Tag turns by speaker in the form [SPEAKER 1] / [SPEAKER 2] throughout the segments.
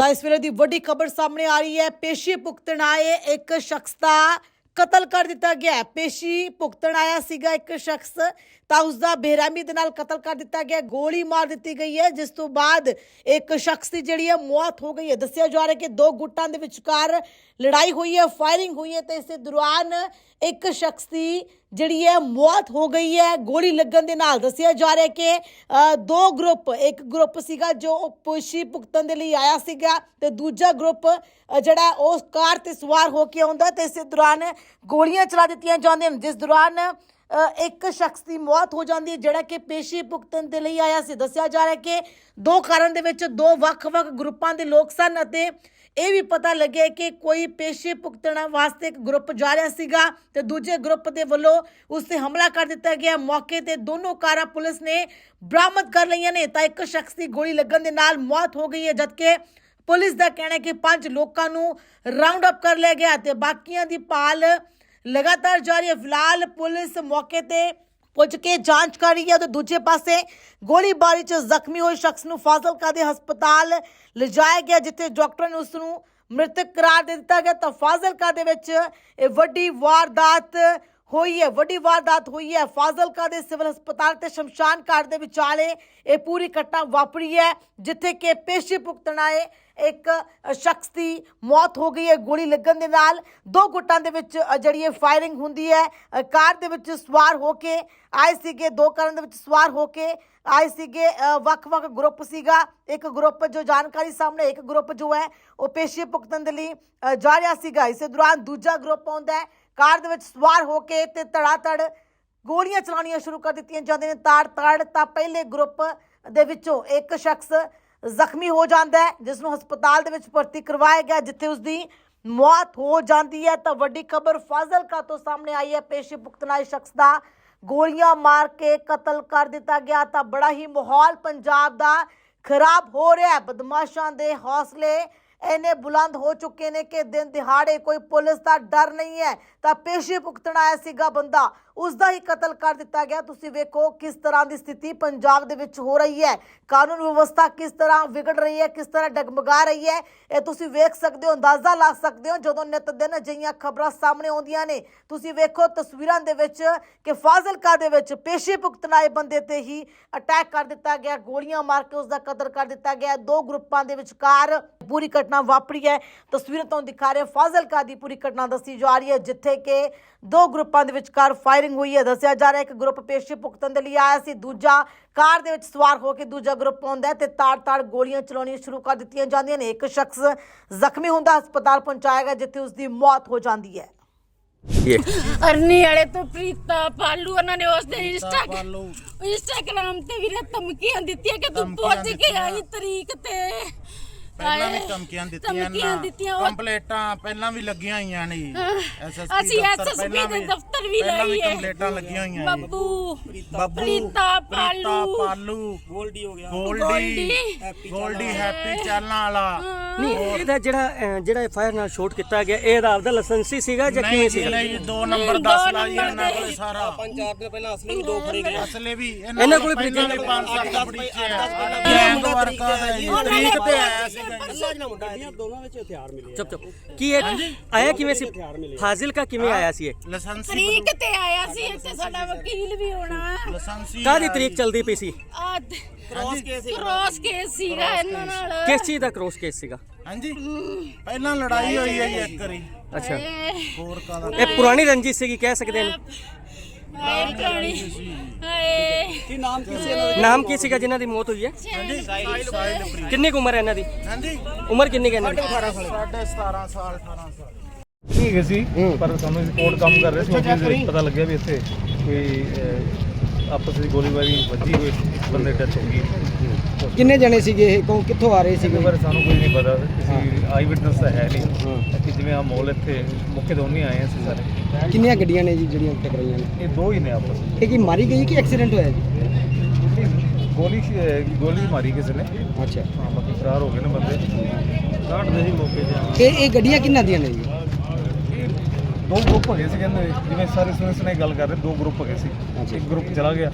[SPEAKER 1] ਤਾਂ ਇਸ ਵੇਲੇ ਦੀ ਵੱਡੀ ਖਬਰ ਸਾਹਮਣੇ ਆ ਰਹੀ ਹੈ। ਪੇਸ਼ੀ ਭੁਗਤਣ ਆਏ ਇੱਕ ਸ਼ਖਸ ਦਾ ਕਤਲ ਕਰ ਦਿੱਤਾ ਗਿਆ ਪੇਸ਼ੀ ਭੁਗਤਣ ਆਇਆ ਸੀਗਾ ਇੱਕ ਸ਼ਖਸ, ਤਾਂ ਉਸ ਦਾ ਬੇਰਹਿਮੀ ਦੇ ਨਾਲ ਕਤਲ ਕਰ ਦਿੱਤਾ ਗਿਆ। ਗੋਲੀ ਮਾਰ ਦਿੱਤੀ ਗਈ ਹੈ, ਜਿਸ ਤੋਂ ਬਾਅਦ ਇੱਕ ਸ਼ਖਸ ਦੀ ਜਿਹੜੀ ਹੈ ਮੌਤ ਹੋ ਗਈ ਹੈ। ਦੱਸਿਆ ਜਾ ਰਿਹਾ ਕਿ ਦੋ ਗੁੱਟਾਂ ਦੇ ਵਿਚਕਾਰ ਲੜਾਈ ਹੋਈ ਹੈ, ਫਾਇਰਿੰਗ ਹੋਈ ਹੈ, ਤੇ ਇਸੇ ਦੌਰਾਨ ਇੱਕ ਸ਼ਖਸ ਦੀ ਜਿਹੜੀ ਹੈ, ਮੌਤ ਹੋ ਗਈ ਹੈ। ਗੋਲੀ ਲੱਗਣ ਦੇ ਨਾਲ ਦੱਸਿਆ ਜਾ ਰਿਹਾ ਕਿ ਦੋ ਗਰੁੱਪ ਇੱਕ ਗਰੁੱਪ ਸੀਗਾ ਜੋ ਪੁਸ਼ੀ ਭੁਗਤਣ ਦੇ ਲਈ ਆਇਆ ਸੀਗਾ ਤੇ ਦੂਜਾ ਗਰੁੱਪ ਜਿਹੜਾ ਹੈ, ਉਹ ਕਾਰ ਤੇ ਸਵਾਰ ਹੋ ਕੇ ਆਉਂਦਾ ਤੇ ਇਸੇ ਦੌਰਾਨ ਗੋਲੀਆਂ ਚਲਾ ਦਿੱਤੀਆਂ ਜਾਂਦੀਆਂ ਨੇ ਜਿਸ ਦੌਰਾਨ ਇੱਕ ਸ਼ਖਸ ਦੀ ਮੌਤ ਹੋ ਜਾਂਦੀ ਹੈ, ਜਿਹੜਾ ਕਿ ਪੇਸ਼ੀ ਭੁਗਤਣ ਦੇ ਲਈ ਆਇਆ ਸੀ। ਦੱਸਿਆ ਜਾ ਰਿਹਾ ਕਿ ਦੋ ਕਾਰਨ ਦੇ ਵਿੱਚ ਦੋ ਵੱਖ-ਵੱਖ ਗਰੁੱਪਾਂ ਦੇ ਲੋਕ ਸਨ ਅਤੇ ਇਹ ਵੀ ਪਤਾ ਲੱਗਿਆ ਕਿ ਕੋਈ ਪੇਸ਼ੇ ਭੁਗਤਣ ਵਾਸਤੇ ਇੱਕ ਗਰੁੱਪ ਜਾ ਰਿਹਾ ਸੀਗਾ ਤੇ ਦੂਜੇ ਗਰੁੱਪ ਦੇ ਵੱਲੋਂ ਉਸ ਤੇ ਹਮਲਾ ਕਰ ਦਿੱਤਾ ਗਿਆ। ਮੌਕੇ ਤੇ ਦੋਨੋਂ ਕਾਰਾਂ ਪੁਲਿਸ ਨੇ ਬਰਾਮਦ ਕਰ ਲਈਆਂ ਨੇ ਤਾਂ ਇੱਕ ਸ਼ਖਸ ਦੀ ਗੋਲੀ ਲੱਗਣ ਦੇ ਨਾਲ ਮੌਤ ਹੋ ਗਈ ਹੈ, ਜਦਕਿ ਪੁਲਿਸ ਦਾ ਕਹਿਣਾ ਹੈ ਕਿ ਪੰਜ ਲੋਕਾਂ ਨੂੰ ਰਾਉਂਡ ਅਪ ਕਰ ਲਿਆ ਗਿਆ ਤੇ ਬਾਕੀਆਂ ਦੀ ਭਾਲ ਲਗਾਤਾਰ ਜਾਰੀ ਹੈ। ਫਿਲਹਾਲ ਪੁਲਿਸ ਮੌਕੇ ਤੇ ਪੁੱਜ ਕੇ ਜਾਂਚ ਕਰ ਰਹੀ ਹੈ ਤੇ ਦੂਜੇ ਪਾਸੇ ਗੋਲੀਬਾਰੀ 'ਚ ਜ਼ਖਮੀ ਹੋਏ ਸ਼ਖਸ ਨੂੰ ਫਾਜ਼ਿਲਕਾ ਦੇ ਹਸਪਤਾਲ ਲਿਜਾਇਆ ਗਿਆ, ਜਿੱਥੇ ਡਾਕਟਰ ਨੇ ਉਸ ਨੂੰ ਮ੍ਰਿਤਕ ਕਰਾਰ ਦੇ ਦਿੱਤਾ ਗਿਆ। ਤਾਂ ਫਾਜ਼ਿਲਕਾ ਦੇ ਵਿੱਚ ਇਹ ਵੱਡੀ ਵਾਰਦਾਤ ਹੋਈ ਹੈ, ਵੱਡੀ ਵਾਰਦਾਤ ਹੋਈ ਹੈ। ਫਾਜ਼ਿਲਕਾ ਦੇ ਸਿਵਲ ਹਸਪਤਾਲ ਤੇ ਸ਼ਮਸ਼ਾਨ ਘਾਟ ਦੇ ਵਿਚਾਲੇ ਇਹ ਪੂਰੀ ਘਟਨਾ ਵਾਪਰੀ ਹੈ, ਜਿੱਥੇ ਕਿ ਪੇਸ਼ੀ ਭੁਗਤਣ ਆਏ ਇੱਕ ਸ਼ਖਸ ਦੀ ਮੌਤ ਹੋ ਗਈ ਹੈ ਗੋਲੀ ਲੱਗਣ ਦੇ ਨਾਲ। ਦੋ ਗੁੱਟਾਂ ਦੇ ਵਿੱਚ ਜਿਹੜੀ ਇਹ ਫਾਇਰਿੰਗ ਹੁੰਦੀ ਹੈ ਕਾਰ ਦੇ ਵਿੱਚ ਸਵਾਰ ਹੋ ਕੇ ਆਏ ਸੀਗੇ, ਦੋ ਕਾਰਾਂ ਦੇ ਵਿੱਚ ਸਵਾਰ ਹੋ ਕੇ ਆਏ ਸੀਗੇ। ਵੱਖ-ਵੱਖ ਗਰੁੱਪ ਸੀਗਾ। ਇੱਕ ਗਰੁੱਪ ਜੋ ਜਾਣਕਾਰੀ ਸਾਹਮਣੇ, ਇੱਕ ਗਰੁੱਪ ਜੋ ਹੈ, ਉਹ ਪੇਸ਼ੀ ਭੁਗਤਣ ਦੇ ਲਈ ਜਾ ਰਿਹਾ ਸੀਗਾ। ਇਸੇ ਦੌਰਾਨ ਦੂਜਾ ਗਰੁੱਪ ਆਉਂਦਾ ਹੈ। ਕਾਰ ਦੇ ਵਿੱਚ ਸਵਾਰ ਹੋ ਕੇ ਤੇ ਧੜਾਧੜ ਗੋਲੀਆਂ ਚਲਾਉਣੀਆਂ ਸ਼ੁਰੂ ਕਰ ਦਿੱਤੀਆਂ ਜਾਂਦੀਆਂ ਨੇ। ਤਾੜ ਤਾੜ ਤਾਂ ਪਹਿਲੇ ਗਰੁੱਪ ਦੇ ਵਿੱਚੋਂ ਇੱਕ ਸ਼ਖਸ ਜ਼ਖਮੀ ਹੋ ਜਾਂਦਾ ਹੈ ਜਿਸ ਨੂੰ ਹਸਪਤਾਲ ਦੇ ਵਿੱਚ ਭਰਤੀ ਕਰਵਾਇਆ ਗਿਆ, ਜਿੱਥੇ ਉਸ ਦੀ ਮੌਤ ਹੋ ਜਾਂਦੀ ਹੈ, ਤਾਂ ਵੱਡੀ ਖਬਰ ਫਾਜ਼ਿਲਕਾ ਤੋਂ ਸਾਹਮਣੇ ਆਈ ਹੈ। ਪੇਸ਼ੀ ਭੁਗਤਨਾਈ ਸ਼ਖਸ ਦਾ ਗੋਲੀਆਂ ਮਾਰ ਕੇ ਕਤਲ ਕਰ ਦਿੱਤਾ ਗਿਆ, ਤਾਂ ਬੜਾ ਹੀ ਮਾਹੌਲ ਪੰਜਾਬ ਦਾ ਖਰਾਬ ਹੋ ਰਿਹਾ ਹੈ। ਬਦਮਾਸ਼ਾਂ ਦੇ ਹੌਸਲੇ ਇੰਨੇ ਬੁਲੰਦ ਹੋ ਚੁੱਕੇ ਨੇ ਕਿ ਦਿਨ ਦਿਹਾੜੇ ਕੋਈ ਪੁਲਿਸ ਦਾ ਡਰ ਨਹੀਂ ਹੈ। ਤਾਂ ਪੇਸ਼ੀ ਭੁਗਤਣਾ ਆਇਆ ਸੀਗਾ ਬੰਦਾ। ਉਸ ਦਾ ਹੀ ਕਤਲ ਕਰ ਦਿੱਤਾ ਗਿਆ। ਤੁਸੀਂ ਵੇਖੋ ਕਿਸ ਤਰ੍ਹਾਂ ਦੀ ਸਥਿਤੀ ਪੰਜਾਬ ਦੇ ਵਿੱਚ ਹੋ ਰਹੀ ਹੈ। ਕਾਨੂੰਨ ਵਿਵਸਥਾ ਕਿਸ ਤਰ੍ਹਾਂ ਵਿਗੜ ਰਹੀ ਹੈ, ਕਿਸ ਤਰ੍ਹਾਂ ਡਗਮਗਾ ਰਹੀ ਹੈ, ਇਹ ਤੁਸੀਂ ਵੇਖ ਸਕਦੇ ਹੋ, ਅੰਦਾਜ਼ਾ ਲਾ ਸਕਦੇ ਹੋ, ਜਦੋਂ ਨਿਤ ਦਿਨ ਅਜਿਹੀਆਂ ਖਬਰਾਂ ਸਾਹਮਣੇ ਆਉਂਦੀਆਂ ਨੇ। ਤੁਸੀਂ ਵੇਖੋ ਤਸਵੀਰਾਂ ਦੇ ਵਿੱਚ ਕਿ ਫਾਜ਼ਿਲਕਾ ਦੇ ਵਿੱਚ ਪੇਸ਼ੀ ਭੁਗਤਣ ਆਏ ਬੰਦੇ ਤੇ ਹੀ ਅਟੈਕ ਕਰ ਦਿੱਤਾ ਗਿਆ। ਗੋਲੀਆਂ ਮਾਰ ਕੇ ਉਸ ਦਾ ਕਤਲ ਕਰ ਦਿੱਤਾ ਗਿਆ। ਦੋ ਗਰੁੱਪਾਂ ਦੇ ਵਿਚਕਾਰ ਪੂਰੀ ਘਟਨਾ ਵਾਪਰੀ ਹੈ। ਤਸਵੀਰਾਂ ਤੋਂ ਦਿਖਾ ਰਹੇ ਫਾਜ਼ਿਲਕਾ ਦੀ ਪੂਰੀ ਘਟਨਾ ਦੱਸੀ ਜਾ ਰਹੀ ਹੈ ਜਿੱਥੇ ਕਿ ਦੋ ਗਰੁੱਪਾਂ ਦੇ ਵਿਚਕਾਰ ਫਾਇਰਿੰਗ ਹੋਈ ਹੈ। ਦੱਸਿਆ ਜਾ ਰਿਹਾ ਹੈ ਇੱਕ ਗਰੁੱਪ ਪੇਸ਼ੀ ਭੁਗਤਣ ਦੇ ਲਈ ਆਇਆ ਸੀ। ਦੂਜਾ ਕਾਰ ਦੇ ਵਿੱਚ ਸਵਾਰ ਹੋ ਕੇ ਦੂਜਾ ਗਰੁੱਪ ਆਉਂਦਾ ਤੇ ਤਾੜ-ਤਾੜ ਗੋਲੀਆਂ ਚਲਾਉਣੀਆਂ ਸ਼ੁਰੂ ਕਰ ਦਿੱਤੀਆਂ ਜਾਂਦੀਆਂ ਨੇ। ਇੱਕ ਸ਼ਖਸ ਜ਼ਖਮੀ ਹੁੰਦਾ ਹਸਪਤਾਲ ਪਹੁੰਚਾਇਆ ਗਿਆ ਜਿੱਥੇ ਉਸ ਦੀ ਮੌਤ ਹੋ ਜਾਂਦੀ ਹੈ।
[SPEAKER 2] ਅਰਨੀ ਵਾਲੇ ਤੋਂ ਪ੍ਰੀਤਾ ਪਾਲੂ ਉਹਨਾਂ ਨੇ ਉਸ ਦੇ ਇੰਸਟਾ ਇੰਸਟਾਗ੍ਰਾਮ ਤੇ ਵੀਰੇ ਧਮਕੀਆਂ ਦਿੱਤੀਆਂ ਕਿ ਤੂੰ ਪਹੁੰਚ ਕੇ। ਆਈ ਤਰੀਕ ਤੇ।
[SPEAKER 3] ਪਹਿਲਾਂ ਵੀ ਧਮਕੀਆਂ ਦਿੱਤੀਆਂ
[SPEAKER 2] ਧਮਕੀਆਂ
[SPEAKER 3] ਨਾ
[SPEAKER 2] ਦਿੱਤੀਆਂ ਉਹ-
[SPEAKER 3] ਕੰਪਲੇਟਾਂ ਪਹਿਲਾਂ ਵੀ ਲੱਗੀਆਂ ਹੋਈਆਂ ਨੇ।
[SPEAKER 2] ਅਸੀਂ
[SPEAKER 3] ਪਹਿਲਾਂ
[SPEAKER 2] ਦੇ
[SPEAKER 3] ਵੀ-
[SPEAKER 2] ਦਫ਼ਤਰ ਵੀ
[SPEAKER 3] ਪਹਿਲਾਂ ਵੀ
[SPEAKER 2] ਲਾਈਏ।
[SPEAKER 3] ਕੰਪਲੇਟਾਂ ਲੱਗੀਆਂ ਹੋਈਆਂ ਨੇ।
[SPEAKER 2] ਬੱਬੂ
[SPEAKER 3] ਬੱਬੂ
[SPEAKER 2] ਪ੍ਰੀਤਾ ਪਾਲੂ।
[SPEAKER 3] ਪਾਲੂ।
[SPEAKER 4] ਗੋਲਡੀ ਹੋ ਗਿਆ।
[SPEAKER 3] Goldie
[SPEAKER 2] Goldie.
[SPEAKER 3] ਗੋਲਡੀ ਹੈਪੀ ਚਾਲਾਂ ਵਾਲਾ।
[SPEAKER 5] ਨਹੀਂ ਇਹਦਾ ਜਿਹੜਾ ਅਹ, ਜਿਹੜਾ ਫਾਇਰ ਨਾਲ ਸ਼ੂਟ ਕੀਤਾ ਗਿਆ ਇਹਦਾ ਆਪਦਾ ਲਾਇਸੈਂਸੀ ਸੀਗਾ ਜਾਂ
[SPEAKER 3] ਨਹੀਂ
[SPEAKER 5] ਕਿਵੇਂ
[SPEAKER 3] ਜੀ
[SPEAKER 5] ਸੀਗਾ?
[SPEAKER 3] ਨਹੀਂ ਦੋ ਨੰਬਰ
[SPEAKER 2] ਦੋ
[SPEAKER 3] 10 ਲਾਈ
[SPEAKER 2] ਨੰਬਰ
[SPEAKER 3] ਇਹਨਾਂ
[SPEAKER 2] ਦੇ।
[SPEAKER 3] ਕੋਲੇ ਸਾਰਾ।
[SPEAKER 4] ਪੰਜ ਚਾਰ ਦਿਨ ਪਹਿਲਾਂ ਅਸਲੀ ਵੀ ਦੋ ਫੜੇ ਗਏ।
[SPEAKER 3] ਅਸਲੇ ਵੀ
[SPEAKER 5] ਇਹਨਾਂ ਕੋਲੇ
[SPEAKER 3] ਪਹਿਲਾਂ ਵੀ ਪੰਜ ਸੱਤ ਬਰੀਚੇ ਆ।
[SPEAKER 4] ਪਹਿਲਾਂ
[SPEAKER 3] ਗੈਂਗ ਵਰਕਰ ਹੈ ਜੀ?
[SPEAKER 2] ਨੇ
[SPEAKER 3] ਤਰੀਕ ਤੇ ਆਇਆ ਜੀ
[SPEAKER 4] ਅੱਲਾ ਜਨਾ ਮੁੰਡਾ ਹੈ ਦੋਨਾਂ ਵਿੱਚ ਹਥਿਆਰ ਮਿਲੇ
[SPEAKER 5] ਚੁੱਪ ਚੁੱਪ। ਕੀ ਇਹ ਆਇਆ ਕਿਵੇਂ ਸੀ? ਆਇਆ ਸੀ ਇਹ?
[SPEAKER 3] ਲਾਇਸੈਂਸੀ
[SPEAKER 2] ਤਰੀਕ ਤੇ ਆਇਆ ਸੀ ਇੱਥੇ ਸਾਡਾ ਵਕੀਲ ਵੀ ਹੋਣਾ।
[SPEAKER 3] ਲਾਇਸੈਂਸੀ
[SPEAKER 5] ਕਾਹਦੀ ਤਰੀਕ ਚੱਲਦੀ ਪਈ ਸੀ?
[SPEAKER 2] ਆ
[SPEAKER 4] ਕ੍ਰਾਸ ਕੇਸ ਹੀ
[SPEAKER 2] ਕ੍ਰੋਸ ਕੇਸ ਸੀਗਾ ਇਹਨਾਂ ਨਾਲ।
[SPEAKER 5] ਕਿਸ ਚੀਜ਼ ਦਾ ਕ੍ਰੋਸ ਕੇਸ ਸੀਗਾ?
[SPEAKER 3] ਹਾਂਜੀ? ਪਹਿਲਾਂ ਲੜਾਈ ਹੋਈ ਹੈ ਜੀ ਇੱਕ ਵਾਰੀ।
[SPEAKER 5] ਅੱਛਾ।
[SPEAKER 3] ਹੋਰ ਕਾਦਾ
[SPEAKER 5] ਇਹ ਪੁਰਾਣੀ ਰੰਜਿਸ਼ ਸੀਗੀ ਕਹਿ ਸਕਦੇ ਨੇ।
[SPEAKER 2] ਹਾਏ ਪ੍ਰਾਣੀ ਹਾਏ।
[SPEAKER 4] ਕੀ ਨਾਮ ਕੀ ਸੀ ਇਹਨਾਂ
[SPEAKER 5] ਨਾਮ ਕੀ ਸੀਗਾ ਜਿਨ੍ਹਾਂ ਦੀ ਮੌਤ ਹੋਈ ਹੈ?
[SPEAKER 3] ਹਾਂਜੀ। ਸਾਹਿਲ ਪ੍ਰੀਤ
[SPEAKER 5] ਕਿੰਨੀ ਕੁ ਉਮਰ ਹੈ ਇਹਨਾਂ ਦੀ?
[SPEAKER 3] ਹਾਂਜੀ।
[SPEAKER 5] ਉਮਰ ਕਿੰਨੀ ਕੁ ਹੈ ਇਹਨਾਂ ਦੀ?
[SPEAKER 3] ਸਾਢੇ 17 ਸਾਲ। 18 ਸਾਲ
[SPEAKER 6] ਠੀਕ ਸੀ ਪਰ ਸਾਨੂੰ ਰਿਪੋਰਟ ਕੰਮ ਕਰ ਰਹੇ ਸੀ ਉਹਦੇ ਪਤਾ ਲੱਗਿਆ ਵੀ ਇੱਥੇ ਕੋਈ ਆਪਸ ਵਿੱਚ ਗੋਲੀਬਾਰੀ ਵੱਜੀ ਹੋਈ ਬੰਦੇ ਡੈਥ ਹੋ ਗਈ।
[SPEAKER 7] ਕਿੰਨੇ ਜਣੇ ਸੀਗੇ ਇਹ? ਕੌਣ ਕਿੱਥੋਂ ਆ ਰਹੇ ਸੀਗੇ?
[SPEAKER 6] ਬਾਰੇ ਸਾਨੂੰ ਕੋਈ ਨਹੀਂ ਪਤਾ। ਕਿਸੇ ਆਈ ਵਿਟਨੈਸ ਤਾਂ ਹੈ ਨਹੀਂ। ਕਿ ਜਿਵੇਂ ਆ ਮੋਲ ਇੱਥੇ ਮੁੱਖ ਦੋਨੇ ਆਏ ਅਸੀਂ ਸਾਰੇ।
[SPEAKER 7] ਕਿੰਨੀਆਂ ਗੱਡੀਆਂ ਨੇ ਜੀ ਜਿਹੜੀਆਂ ਟਕਰਾਈਆਂ ਨੇ?
[SPEAKER 6] ਇਹ ਦੋ ਹੀ ਨੇ ਆਪਸ ਵਿੱਚ।
[SPEAKER 7] ਇਹ ਕੀ ਮਾਰੀ ਗਈ ਕਿ ਐਕਸੀਡੈਂਟ ਹੋਇਆ ਜੀ?
[SPEAKER 6] ਗੋਲੀ ਗੋਲੀ ਮਾਰੀ ਕਿਸੇ ਨੇ।
[SPEAKER 7] ਅੱਛਾ।
[SPEAKER 6] ਹਾਂ ਬਾਕੀ ਫਰਾਰ ਹੋ ਗਏ ਨੇ ਬੰਦੇ। ਕਾਟਦੇ ਸੀ ਮੌਕੇ ਤੇ
[SPEAKER 7] ਇਹ ਇਹ ਗੱਡੀਆਂ ਕਿੰਨਾਂ ਦੀਆਂ ਨੇ ਜੀ?
[SPEAKER 6] ਦੋ ਗਰੁੱਪ ਹੈਗੇ ਸੀ ਕਹਿੰਦੇ ਜਿਵੇਂ ਸਾਰੇ ਸੁਨੇਸ ਨੇ ਗੱਲ ਕਰ ਰਹੇ ਦੋ ਗਰੁੱਪ ਹੈਗੇ ਸੀ। ਇੱਕ ਗਰੁੱਪ ਚਲਾ ਗਿਆ।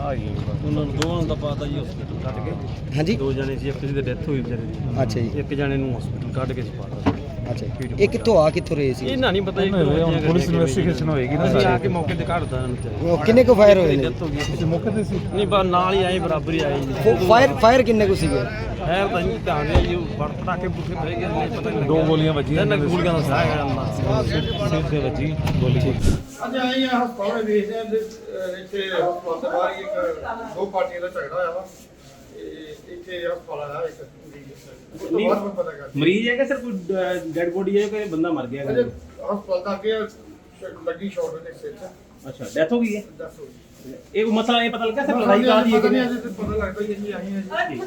[SPEAKER 6] ਆ ਜੀ
[SPEAKER 4] ਉਹਨਾਂ ਨੂੰ ਦੋਵਾਂ ਦਾ ਪਤਾ ਜੀ ਹਸਪੀਟਲ ਕੱਢ ਕੇ।
[SPEAKER 7] ਹਾਂਜੀ।
[SPEAKER 4] ਦੋ ਜਣੇ ਸੀ ਇੱਕ ਦੀ ਡੈਥ ਹੋਈ ਵਿਚਾਰੇ ਦੀ।
[SPEAKER 7] ਅੱਛਾ ਜੀ।
[SPEAKER 4] ਇੱਕ ਜਣੇ ਨੂੰ ਹਸਪੀਟਲ ਕੱਢ ਕੇ ਸਪਾਟਾ
[SPEAKER 7] ਅੱਛਾ ਜੀ। ਇਹ ਕਿੱਥੋਂ ਆ ਕਿੱਥੋਂ ਰਹੇ ਸੀ?
[SPEAKER 4] ਇਹਨਾਂ ਨਹੀਂ ਪਤਾ ਜੀ
[SPEAKER 6] ਹੁਣ ਪੁਲਿਸ ਇਨਵੈਸਟੀਗੇਸ਼ਨ ਹੋਏਗੀ ਨਾ
[SPEAKER 4] ਅਸੀਂ ਆ ਕੇ ਮੌਕੇ ਤੇ ਕੱਢਦਾ ਇਹਨਾਂ ਨੂੰ
[SPEAKER 7] ਉਹ ਕਿੰਨੇ ਕੁ ਫਾਇਰ ਹੋਏ ਨੇ?
[SPEAKER 6] ਤੁਸੀਂ ਮੌਕੇ ਤੇ ਸੀ।
[SPEAKER 4] ਨਹੀਂ ਬਸ ਨਾਲ ਹੀ ਆਏ ਬਰਾਬਰ ਹੀ ਆਏ ਜੀ।
[SPEAKER 7] ਫਾਇਰ ਫਾਇਰ ਕਿੰਨੇ ਕੁ ਸੀਗੇ?
[SPEAKER 4] ਹੈ ਤਾਂ ਨਹੀਂ ਧਿਆਨ ਰਿਹਾ ਜੀ ਬੜ ਪਟਾਕੇ ਪੁੱਠੇ ਪੈ ਗਏ ਨਹੀਂ ਪਤਾ ਨਹੀਂ
[SPEAKER 6] ਦੋ ਗੋਲੀਆਂ ਵੱਜੀਆਂ
[SPEAKER 4] ਇਹਨਾਂ ਗੋਲੀਆਂ ਦਾ ਸਾਹ ਹੈ ਅੰਦਰ
[SPEAKER 6] ਸਿਰ ਤੇ ਵੱਜੀ ਗੋਲੀ।
[SPEAKER 8] ਅੱਜ ਆਏ ਆ ਹਸਪਤਾਲ ਵਿੱਚ ਵੇਖਦੇ ਆ ਵੀ, ਅਹ, ਇੱਥੇ ਹਸਪਤਾਲ ਦੇ ਬਾਹਰ ਹੀ ਇੱਕ ਦੋ ਪਾਰਟੀਆਂ ਦਾ ਝਗੜਾ ਹੋਇਆ ਵਾ। ਤੇ ਇੱਥੇ ਹਸਪਤਾਲ ਆਇਆ ਇੱਕ। ਮਰੀਜ਼ ਬਾਅਦ ਪਤਾ
[SPEAKER 4] ਹੈ ਕਿ ਸਿਰ ਕੋਈ ਡੈਡ ਬੋਡੀ ਹੈ ਕਿ ਬੰਦਾ ਮਰ ਗਿਆ
[SPEAKER 8] ਅਜੇ ਹਸਪਤਾਲ ਦਾ ਅੱਗੇ ਸ਼- ਲੱਗੀ ਸ਼ਾਟ ਉਹਦੇ ਸਿਰ 'ਚ।
[SPEAKER 4] ਅੱਛਾ ਡੈਥ ਹੋ ਗਈ ਹੈ?
[SPEAKER 8] ਦੱਸ ਹੋ ਗਈ।
[SPEAKER 4] ਇਹ ਮਸਲਾ ਇਹ ਪਤਾ ਲੱਗਾ ਸਰ ਲੜਾਈ ਕਾਹਦੀ ਹੈ
[SPEAKER 8] ਪਤਾ
[SPEAKER 4] ਕਿ
[SPEAKER 8] ਨਹੀਂ ਅਜੇ ਤੇ ਪਤਾ ਲੱਗਦਾ ਹੀ ਅਸੀਂ ਆਏ ਹਾਂ ਜੀ